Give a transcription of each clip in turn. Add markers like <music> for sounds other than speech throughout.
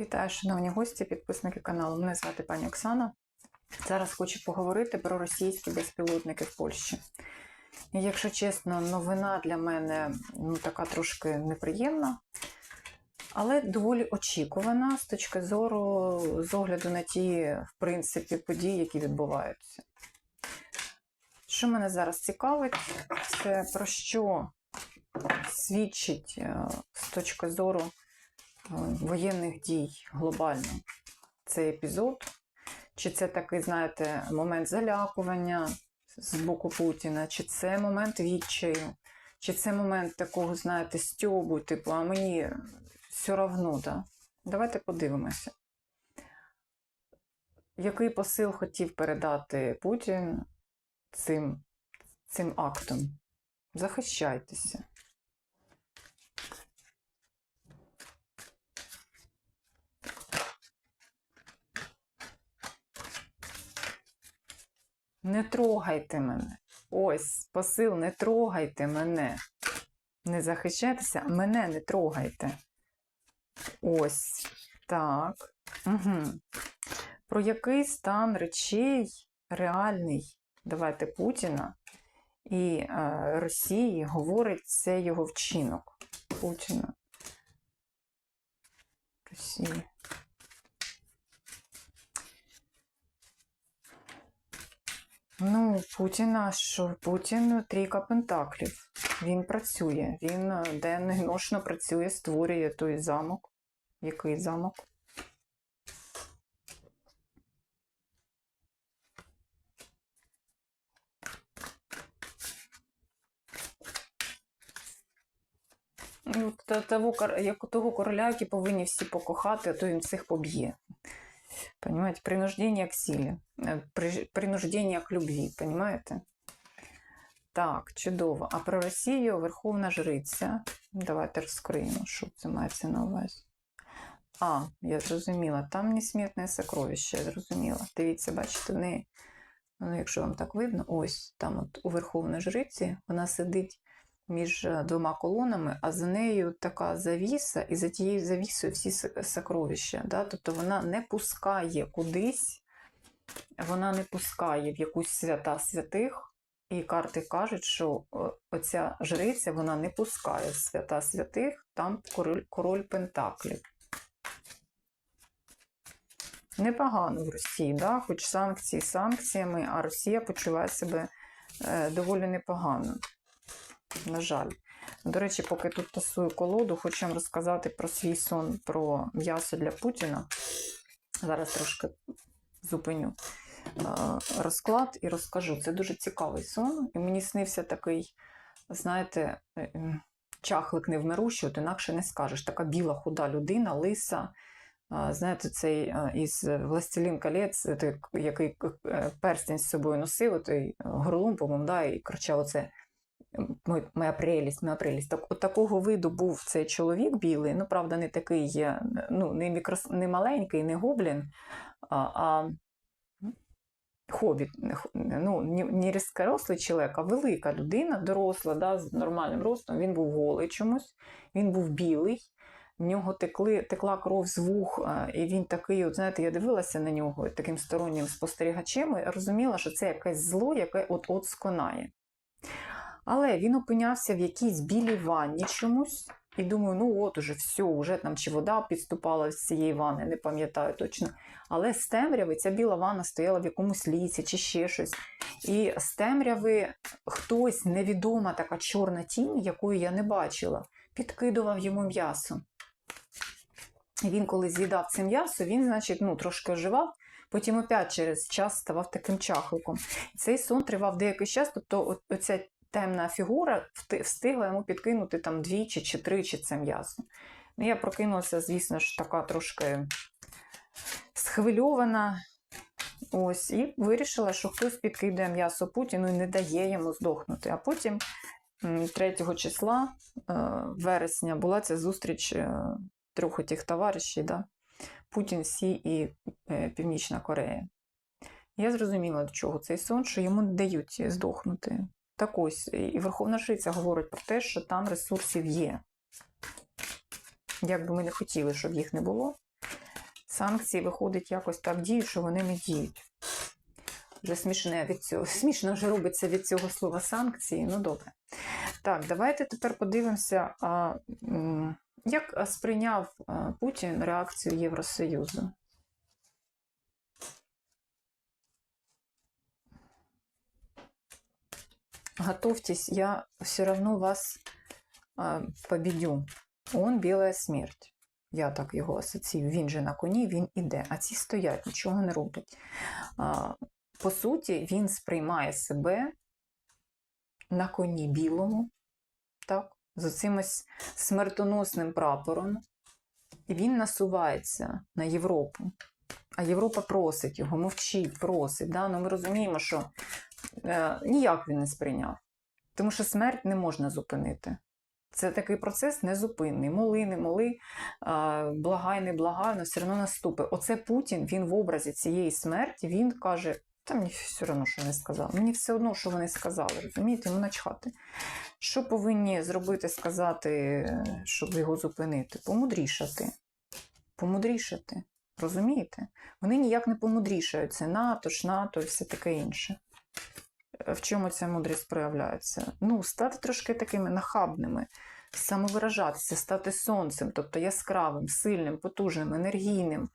Вітаю, шановні гості, підписники каналу. Мене звати пані Оксана. Зараз хочу поговорити про російські безпілотники в Польщі. І, якщо чесно, новина для мене ну, така трошки неприємна, але доволі очікувана з точки зору, з огляду на ті, в принципі, події, які відбуваються. Що мене зараз цікавить, це про що свідчить е, з точки зору воєнних дій глобально цей епізод. Чи це такий, знаєте, момент залякування з боку Путіна, чи це момент відчаю, чи це момент такого, знаєте, стьобу, типу, а мені все равно, да? Давайте подивимося. Який посил хотів передати Путін цим, цим актом? Захищайтеся. Не трогайте мене. Ось посил, не трогайте мене. Не захищайтеся, мене не трогайте. Ось так. Угу. Про який стан речей реальний, давайте Путіна і е, Росії говорить це його вчинок Путіна. Росії. Ну, Путіна що? Путін трійка пентаклів. Він працює. Він е, денно і ношно працює, створює той замок. Який замок? Ну, того, того короля, які повинні всі покохати, а то він всіх поб'є. Понимаете? Принуждение к силе, при- принуждение к любві, понимаете? Так, чудово. А про Росію Верховна Жриця. Давайте розкриємо, що це мається на увазі. А, я зрозуміла. Там несмітне сокровище, я зрозуміла. Дивіться, бачите, в неї, ну, якщо вам так видно, ось там от у Верховної Жриці вона сидить між е, двома колонами, а за нею така завіса, і за тією завісою всі сокровища. Да? Тобто вона не пускає кудись, вона не пускає в якусь свята святих. І карти кажуть, що о, оця жриця вона не пускає свята святих, там король, король Пентаклів. Непогано в Росії, да? хоч санкції санкціями, а Росія почуває себе е, доволі непогано. На жаль. До речі, поки тут тасую колоду, хочу вам розказати про свій сон про м'ясо для Путіна. Зараз трошки зупиню е, розклад і розкажу. Це дуже цікавий сон. І мені снився такий, знаєте, е, чахлик невмирущий, от інакше не скажеш. Така біла худа людина, лиса. Знаєте, цей е, із Властелін колець, який е, перстень з собою носив, той горлум, по-моєму, да, і кричав оце «Мой- моя прелість, моя прелість. Так, от такого виду був цей чоловік білий, ну, правда, не такий, ну, не, мікрос, не маленький, не гоблін, а, а хобіт, не ну, не різкорослий чоловік, а велика людина, доросла, да, з нормальним ростом. Він був голий чомусь, він був білий, в нього текли, текла кров з вух, і він такий, от, знаєте, я дивилася на нього таким стороннім спостерігачем і розуміла, що це якесь зло, яке от-от сконає. Але він опинявся в якійсь білій ванні чомусь. І думаю, ну от уже все, вже там чи вода підступала з цієї ванни, не пам'ятаю точно. Але з темряви ця біла ванна стояла в якомусь лісі чи ще щось. І з темряви хтось, невідома така чорна тінь, якої я не бачила, підкидував йому м'ясо. І він, коли з'їдав це м'ясо, він, значить, ну, трошки оживав, потім опять через час ставав таким чахликом. Цей сон тривав деякий час, тобто оця темна фігура встигла йому підкинути там двічі чи тричі це м'ясо. Ну, я прокинулася, звісно ж, така трошки схвильована. Ось, і вирішила, що хтось підкидає м'ясо Путіну і не дає йому здохнути. А потім, 3 числа е, вересня, була ця зустріч е, трьох тих товаришів, да? Путін, Сі і е, Північна Корея. Я зрозуміла, до чого цей сон, що йому не дають здохнути. Так ось, і Верховна Жриця говорить про те, що там ресурсів є. Як би ми не хотіли, щоб їх не було, Санкції виходить якось так діють, що вони не діють. Вже смішне від цього. <laughs> Смішно вже робиться від цього слова санкції. Ну добре. Так, давайте тепер подивимося, як сприйняв Путін реакцію Євросоюзу. Готовьтесь, я все равно вас а, победю. Он біла смерть. Я так його асоціюю. Він же на коні, він іде, а ці стоять, нічого не роблять. По суті, він сприймає себе на коні білому, так, з оцим ось смертоносним прапором, і він насувається на Європу. А Європа просить його, мовчить, просить. Да? Ну, ми розуміємо, що ніяк він не сприйняв. Тому що смерть не можна зупинити. Це такий процес незупинний. Моли, не моли, е, благай, не благай, але все одно наступить. Оце Путін, він в образі цієї смерті, він каже: та мені все одно, що вони сказали. Мені все одно, що вони сказали, розумієте, йому начхати. Що повинні зробити, сказати, щоб його зупинити? Помудрішати. Помудрішати. Розумієте? Вони ніяк не помудрішають. Це НАТО, ж НАТО і все таке інше. В чому ця мудрість проявляється? Ну, стати трошки такими нахабними, самовиражатися, стати сонцем, тобто яскравим, сильним, потужним, енергійним,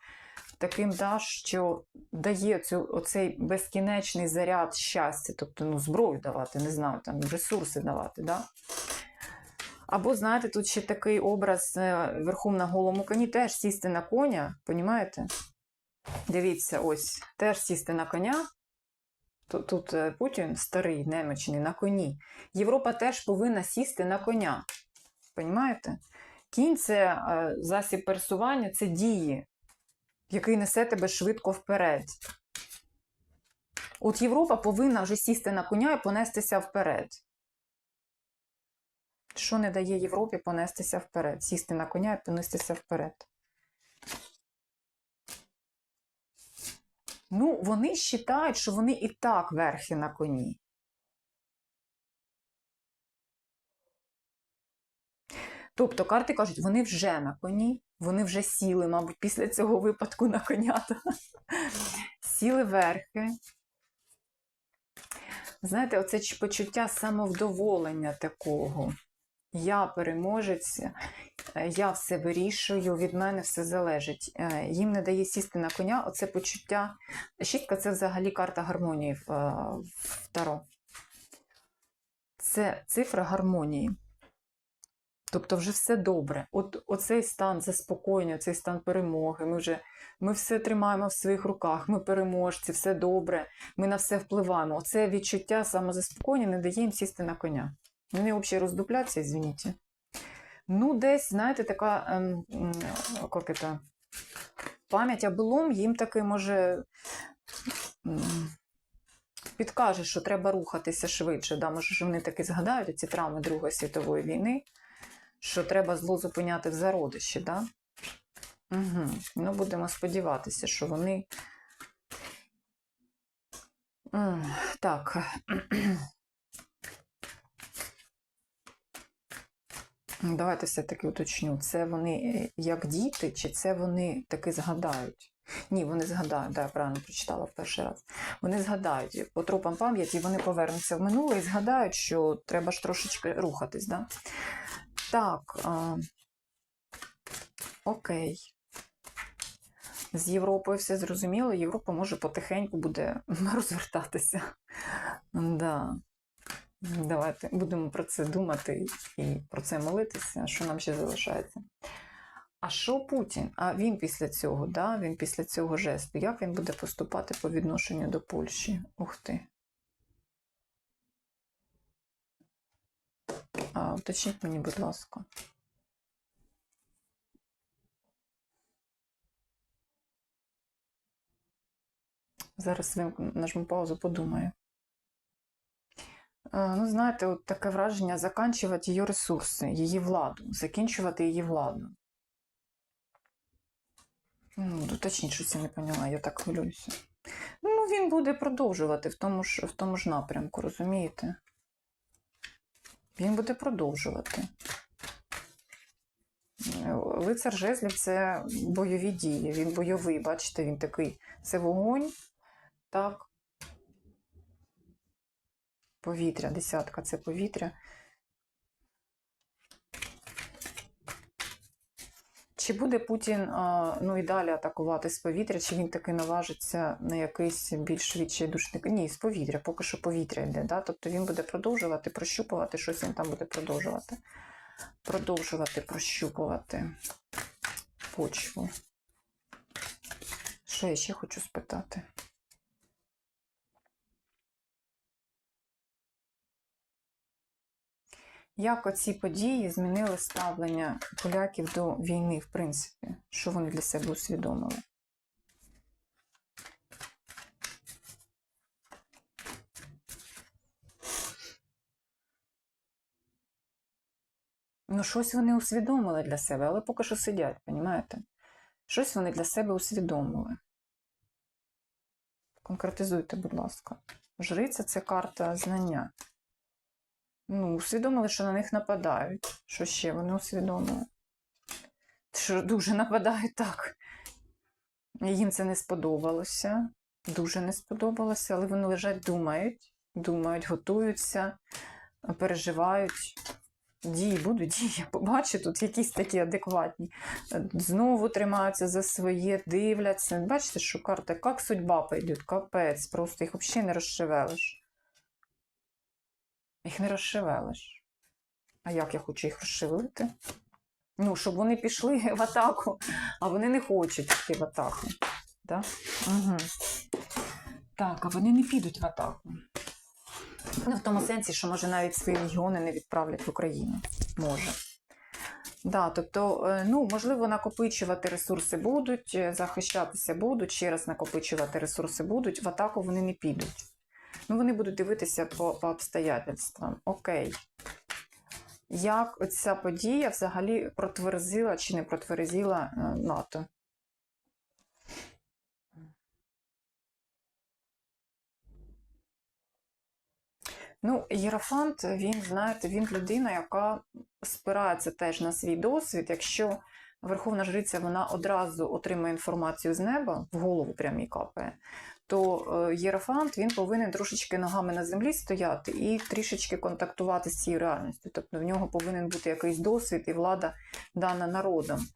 таким, да, що дає цю, оцей безкінечний заряд щастя, тобто ну, зброю давати, не знаю, там, ресурси давати. Да? Або, знаєте, тут ще такий образ е, верхом на голому коні, теж сісти на коня, понімаєте? Дивіться, ось, теж сісти на коня. Тут, е, Путін старий, немічний, на коні. Європа теж повинна сісти на коня. Понімаєте? Кінь це е, засіб пересування, це дії, який несе тебе швидко вперед. От Європа повинна вже сісти на коня і понестися вперед. Що не дає Європі понестися вперед? Сісти на коня і понестися вперед. Ну, вони вважають, що вони і так верхи на коні. Тобто карти кажуть, вони вже на коні, вони вже сіли, мабуть, після цього випадку на конята. Сіли верхи. Знаєте, оце почуття самовдоволення такого. Я переможець, е, я все вирішую, від мене все залежить. Е, Їм не дає сісти на коня. Оце почуття. Шістка це взагалі карта гармонії в, е, в Таро. Це цифра гармонії. Тобто вже все добре. От оцей стан заспокоєння, цей стан перемоги. Ми вже ми все тримаємо в своїх руках, ми переможці, все добре, ми на все впливаємо. Оце відчуття самозаспокоєння не дає їм сісти на коня. Вони взагалі роздупляться, извините. Ну, десь, знаєте, така ем, як это, пам'ять о былом їм таки може підкаже, що треба рухатися швидше. Да? Може, що вони таки згадають ці травми Другої світової війни, що треба зло зупиняти в зародищі. Да? Угу. Ну, будемо сподіватися, що вони. Так. Давайте все-таки уточню, це вони е, як діти, чи це вони таки згадають? Ні, вони згадають, да, я правильно прочитала в перший раз. Вони згадають по тропам пам'яті, вони повернуться в минуле і згадають, що треба ж трошечки рухатись. Да? Так, а... окей. З Європою все зрозуміло, Європа може потихеньку буде <laughs> розвертатися. Да. Давайте будемо про це думати і про це молитися, що нам ще залишається. А що Путін? А він після цього, да? він після цього жесту, як він буде поступати по відношенню до Польщі? Ух ти. А, уточніть мені, будь ласка. Зараз нажму паузу, подумаю. Е, Ну, знаєте, от таке враження заканчувати її ресурси, її владу, закінчувати її владу. Ну, уточніть, що це не поняла, я так хвилююся. Ну, він буде продовжувати в тому ж, в тому ж напрямку, розумієте? Він буде продовжувати. Лицар жезлів це бойові дії. Він бойовий, бачите, він такий. Це вогонь, так. Повітря, десятка це повітря. Чи буде Путін ну і далі атакувати з повітря, чи він таки наважиться на якийсь більш відчайдушний? Ні, з повітря, поки що повітря йде. Да? Тобто він буде продовжувати прощупувати, щось він там буде продовжувати. Продовжувати прощупувати почву. Що я ще хочу спитати? Як оці події змінили ставлення поляків до війни, в принципі? Що вони для себе усвідомили? Ну, щось вони усвідомили для себе, але поки що сидять, понімаєте? Щось вони для себе усвідомили. Конкретизуйте, будь ласка. Жриця це карта знання. Ну, усвідомили, що на них нападають. Що ще вони усвідомили? Що дуже нападають так. Їм це не сподобалося. Дуже не сподобалося, але вони лежать, думають, думають, готуються, переживають. Дії будуть, <laughs> дії. Я побачу тут якісь такі адекватні. Знову тримаються за своє, дивляться. Бачите, що карта, як судьба пойде, капець, просто їх взагалі не розшевелиш. Їх не розшевелиш. А як я хочу їх розшевелити? Ну, щоб вони пішли <laughs> в атаку, а вони не хочуть йти в атаку. Да? Угу. Так, а вони не підуть в атаку. Ну, в тому сенсі, що може навіть свої легіони не відправлять в Україну. Може. Да, тобто, е, ну, можливо, накопичувати ресурси будуть, е, захищатися будуть, ще раз накопичувати ресурси будуть, в атаку вони не підуть. Ну, вони будуть дивитися по, по обстоятельствам. Окей. Як ця подія взагалі протверзила чи не протверзила е, НАТО? Ну, Єрофант, він, знаєте, він людина, яка спирається теж на свій досвід. Якщо Верховна Жриця вона одразу отримує інформацію з неба, в голову прям капає, то е, Єрофант він повинен трошечки ногами на землі стояти і трішечки контактувати з цією реальністю. Тобто в нього повинен бути якийсь досвід і влада дана народом.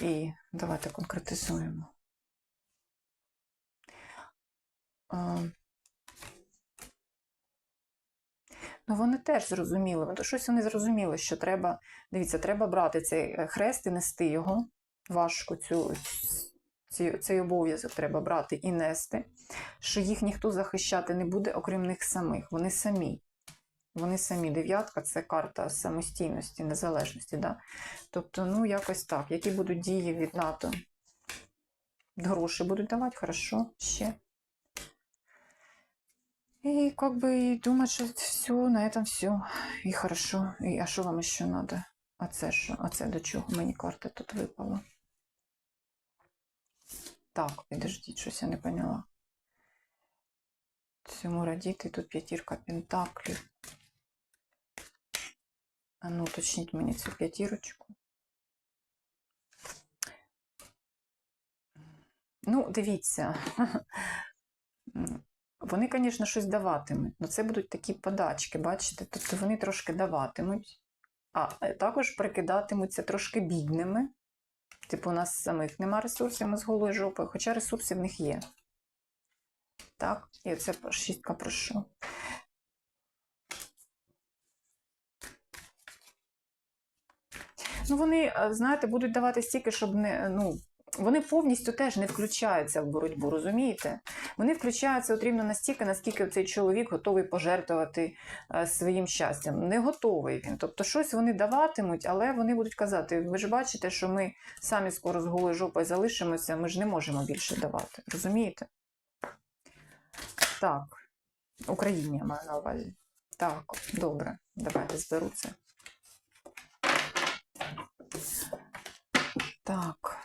І давайте конкретизуємо. Е, Ну, вони теж зрозуміли. Щось вони зрозуміли, що треба. Дивіться, треба брати цей е, хрест і нести його. Важко цю, ці, цей обов'язок треба брати і нести. Що їх ніхто захищати не буде, окрім них самих. Вони самі. Вони самі. Дев'ятка це карта самостійності, незалежності. Да? Тобто, ну, якось так. Які будуть дії від НАТО? Гроші будуть давати, хорошо, ще. И как бы и думать, все, на этом все. І хорошо. І, а що вам ще надо? А це що? А це до чого мені карта тут випала? Так, підождіть, щось я не поняла. Цьому радіти тут п'ятірка пентаклів. А ну, уточніть мені цю п'ятірочку. Ну, дивіться. <laughs> Вони, звісно, щось даватимуть, але це будуть такі подачки, бачите? Тобто вони трошки даватимуть, а також прикидатимуться трошки бідними. Типу, у нас самих нема ресурсів, ми з голою жопою, хоча ресурси в них є. Так, і оце шістка про що. Ну, вони, е, знаєте, будуть давати стільки, щоб не. ну, вони повністю теж не включаються в боротьбу, розумієте? Вони включаються от настільки, наскільки цей чоловік готовий пожертвувати е, своїм щастям. Не готовий він. Тобто щось вони даватимуть, але вони будуть казати: ви ж бачите, що ми самі скоро з голою жопою залишимося, ми ж не можемо більше давати. Розумієте? Так, Україні я маю на увазі. Так, добре, давайте зберу це. Так.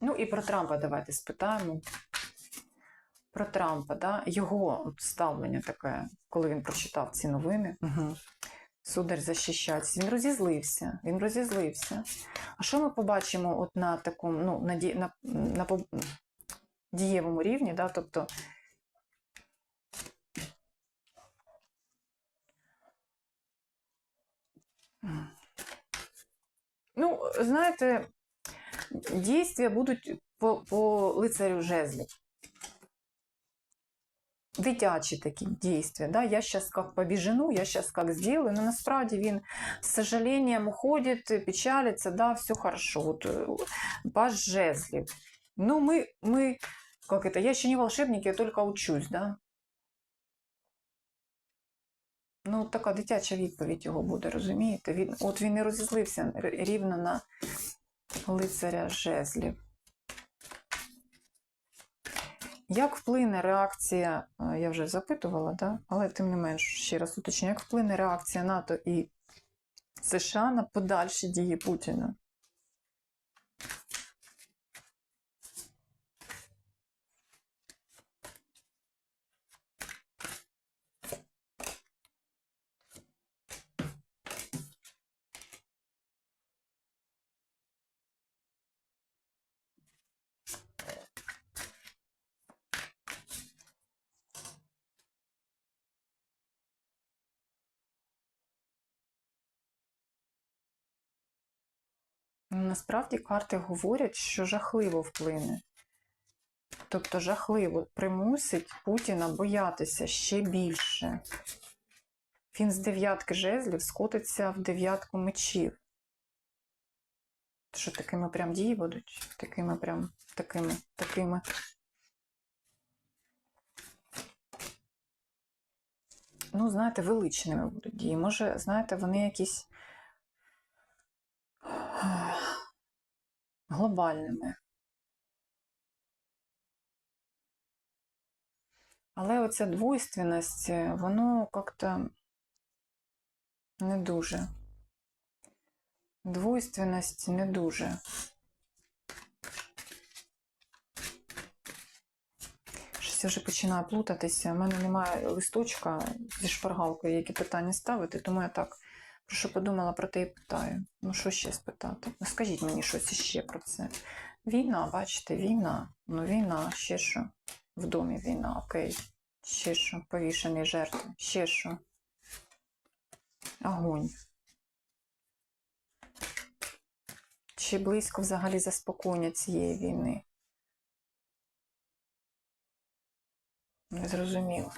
Ну і про Трампа давайте спитаємо. про Трампа, да? його ставлення таке, коли він прочитав ці новини. Угу. Сударь захищатися. Він розізлився. Він розізлився. А що ми побачимо от на такому, ну, на, ді- на, на, дієвому рівні, да? тобто. Ну, знаєте, дійствия будуть по, по лицарю жезлів. Дитячі такі дійствия. Да? Я зараз як побіжену, я зараз як сделаю, но насправді він з сожалением уходить, печалиться, да, все хорошо. Вот, э, паж жезлів. Ну, мы, мы, как это, я ще не волшебник, я только учусь, да? Ну, от така дитяча відповідь його буде, розумієте? Він, от він і розізлився р- рівно на лицаря жезлів. Як вплине реакція, е, я вже запитувала, да? але тим не менш, ще раз уточню, як вплине реакція НАТО і США на подальші дії Путіна? Насправді карти говорять, що жахливо вплине. Тобто жахливо примусить Путіна боятися ще більше. Він з дев'ятки жезлів скотиться в дев'ятку мечів. Що такими прям дії будуть? Такими прям такими, такими. Ну, знаєте, величними будуть дії. Може, знаєте, вони якісь глобальними. Але оця двойственність, е, воно як-то не дуже. Двойственність не дуже. Щось вже починаю плутатися. У мене немає листочка зі шпаргалкою, які питання ставити, тому я так що подумала, про те і питаю. Ну, що ще спитати? Ну, скажіть мені щось іще про це. Війна, бачите, війна. Ну, війна, ще що. В домі війна, окей. Ще що, повішений жертви. Ще що. Огонь. Чи близько взагалі заспокоєння цієї війни? Незрозуміло.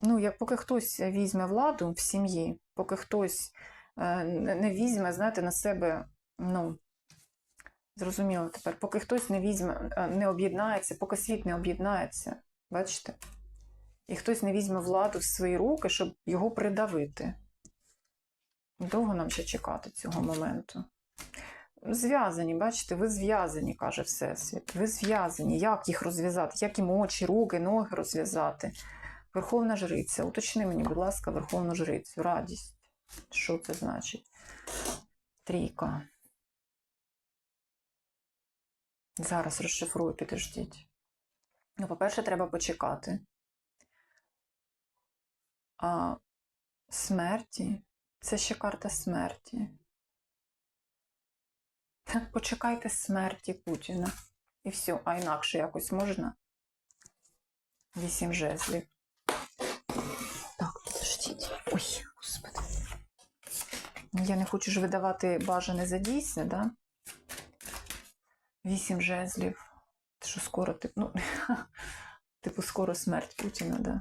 Ну, як поки хтось візьме владу в сім'ї, поки хтось е, не візьме, знаєте, на себе, ну, зрозуміло тепер, поки хтось не візьме, е, не об'єднається, поки світ не об'єднається, бачите? І хтось не візьме владу в свої руки, щоб його придавити. Довго нам ще чекати цього моменту. Зв'язані, бачите, ви зв'язані, каже Всесвіт. Ви зв'язані. Як їх розв'язати? Як їм очі, руки, ноги розв'язати? Верховна жриця. Уточни мені, будь ласка, Верховну жрицю. Радість. Що це значить? Трійка. Зараз розшифрую, підождіть. Ну, по-перше, треба почекати. А смерті це ще карта смерті. Так, Почекайте смерті Путіна. І все, а інакше якось можна. Вісім жезлів. Я не хочу ж видавати бажане за дійсне, да? Вісім жезлів. Це що скоро, типу, ну, <laughs> типу, скоро смерть Путіна, да?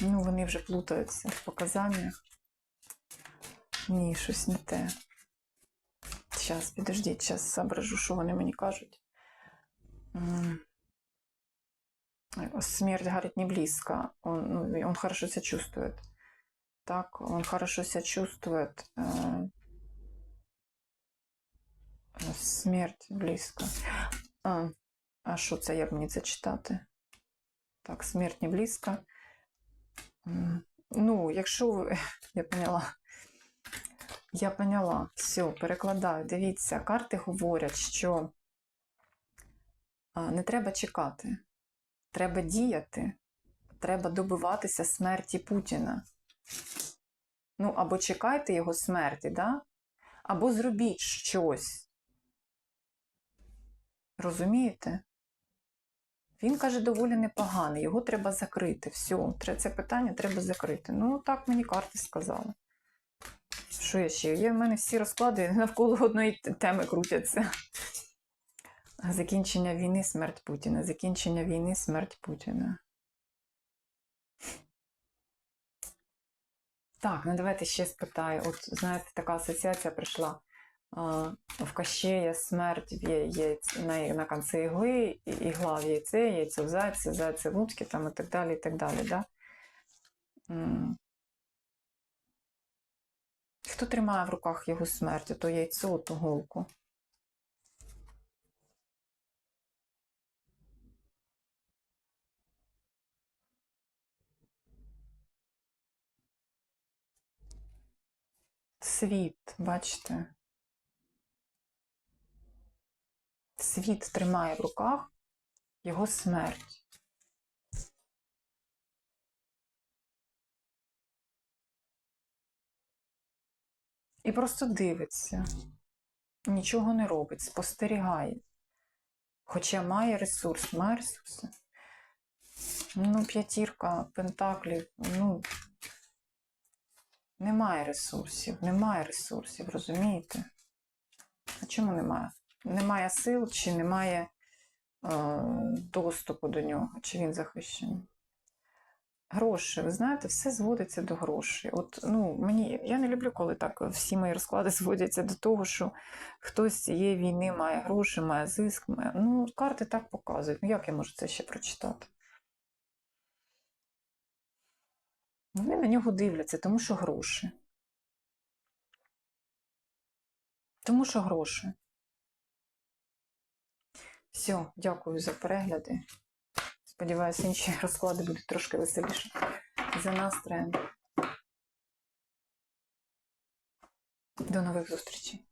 Ну, вони вже плутаються в показаннях. Ні, щось не те. Зараз, підождіть, зараз соображу, що вони мені кажуть. Смерть, говорит, не близко. Он, ну, он хорошо себя чувствует. Так, он хорошо себя чувствует. Э, Смерть близько. А, а що це, як мені це читати? Так, смерть не близько. Ну, якщо ви. <laughs> Я поняла. Я поняла. Все, перекладаю. Дивіться, карти говорять, що Не треба чекати. Треба діяти. Треба добиватися смерті Путіна. Ну, або чекайте його смерті, да? або зробіть щось. Розумієте? Він каже, доволі непоганий, його треба закрити. Все, це питання треба закрити. Ну, так мені карти сказали. Що я ще? Є в мене всі розклади навколо одної теми крутяться. Закінчення війни, смерть Путіна. Закінчення війни, смерть Путіна. Так, ну давайте ще спитаю. От знаєте, така асоціація прийшла. в Кащея смерть є, яй- на, на конці ігли, ігла в яйце, яйце в зайці, зайце в утки, там і так далі, і так далі. Да? Хто тримає в руках його смерть, то яйцо, то голку? Світ, бачите? Світ тримає в руках його смерть. І просто дивиться, нічого не робить, спостерігає. Хоча має ресурс, має ресурси. Ну, п'ятірка пентаклів, ну, немає ресурсів, немає ресурсів, розумієте? А чому немає? Немає сил, чи немає е, доступу до нього, чи він захищений? Гроші, ви знаєте, все зводиться до грошей. От, ну, мені, я не люблю, коли так всі мої розклади <laughs> зводяться до того, що хтось з цієї війни має гроші, має зиск. Має... Ну, карти так показують. Ну, як я можу це ще прочитати? Ну, Вони на нього дивляться, тому що гроші. Тому що гроші. Все, дякую за перегляди. Сподіваюся, інші <laughs> розклади будуть трошки веселіше. За настроєм. До нових зустрічей.